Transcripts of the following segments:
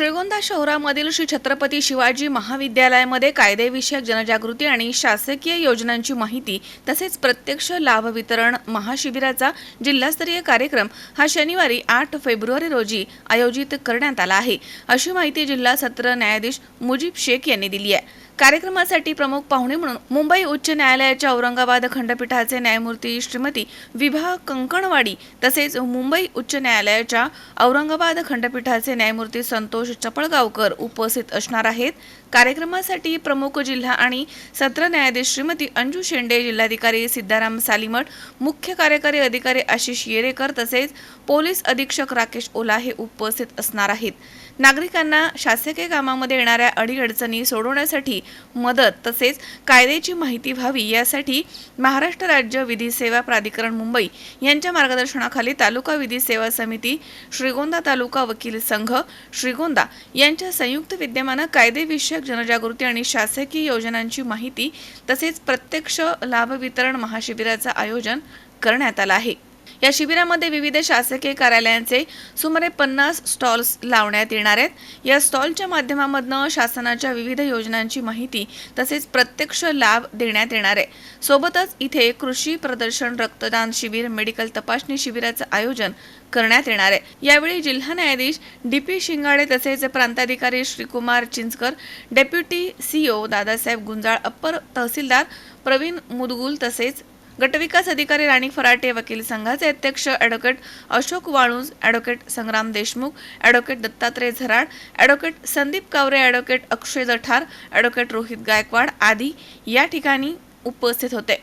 श्रीगोंदा शहरामधील श्री छत्रपती शिवाजी महाविद्यालयामध्ये कायदेविषयक जनजागृती आणि शासकीय योजनांची माहिती तसेच प्रत्यक्ष लाभ वितरण महाशिबिराचा जिल्हास्तरीय कार्यक्रम हा शनिवारी आठ फेब्रुवारी रोजी आयोजित करण्यात आला आहे. अशी माहिती जिल्हा सत्र न्यायाधीश मुजीब शेख यांनी दिली आहे. कार्यक्रमासाठी प्रमुख पाहुणे म्हणून मुंबई उच्च न्यायालयाच्या औरंगाबाद खंडपीठाचे न्यायमूर्ती श्रीमती विभा कंकणवाडी तसेच मुंबई उच्च न्यायालयाच्या औरंगाबाद खंडपीठाचे न्यायमूर्ती संतोष चपळगावकर उपस्थित असणार आहेत. कार्यक्रमासाठी प्रमुख जिल्हा आणि सत्र न्यायाधीश श्रीमती अंजू शेंडे जिल्हाधिकारी सिद्धाराम सालीमठ मुख्य कार्यकारी अधिकारी आशिष येरेकर तसेच पोलीस अधीक्षक राकेश ओला हे उपस्थित असणार आहेत. नागरिकांना शासकीय कामामध्ये येणाऱ्या अडीअडचणी सोडवण्यासाठी मदत तसेच कायद्याची माहिती व्हावी यासाठी महाराष्ट्र राज्य विधी सेवा प्राधिकरण मुंबई यांच्या मार्गदर्शनाखाली तालुका विधी सेवा समिती श्रीगोंदा तालुका वकील संघ श्रीगोंदा यांच्या संयुक्त विद्यमानं कायदेविषयक जनजागृती आणि शासकीय योजनांची माहिती तसेच प्रत्यक्ष लाभ वितरण महाशिबिराचं आयोजन करण्यात आलं आहे. या शिबिरामध्ये विविध शासकीय कार्यालयांचे सुमारे पन्नास स्टॉल्स लावण्यात येणार आहेत. या स्टॉलच्या माध्यमामधनं शासनाच्या विविध योजनांची माहिती तसेच प्रत्यक्ष लाभ देण्यात येणार आहे. सोबतच इथे कृषी प्रदर्शन रक्तदान शिबिर मेडिकल तपासणी शिबिराचं आयोजन करण्यात येणार आहे. यावेळी जिल्हा न्यायाधीश डी पी शिंगाडे तसेच प्रांताधिकारी Shrikumar Chinchkar deputy CO Dadasaheb Gunjal upper tahsildar Pravin Mudgul तसेच गटविकास अधिकारी राणी फराटे वकील संघाचे अध्यक्ष advocate Ashok Waluj advocate Sangram Deshmukh advocate Dattatray Zarad advocate Sandeep Kaware advocate Akshay Jathar advocate Rohit Gaikwad आदी या ठिकाणी उपस्थित होते.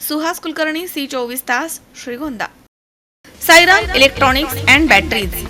सुहास कुलकर्णी सी चोवीस तास Shrigonda. Sairam electronics and batteries.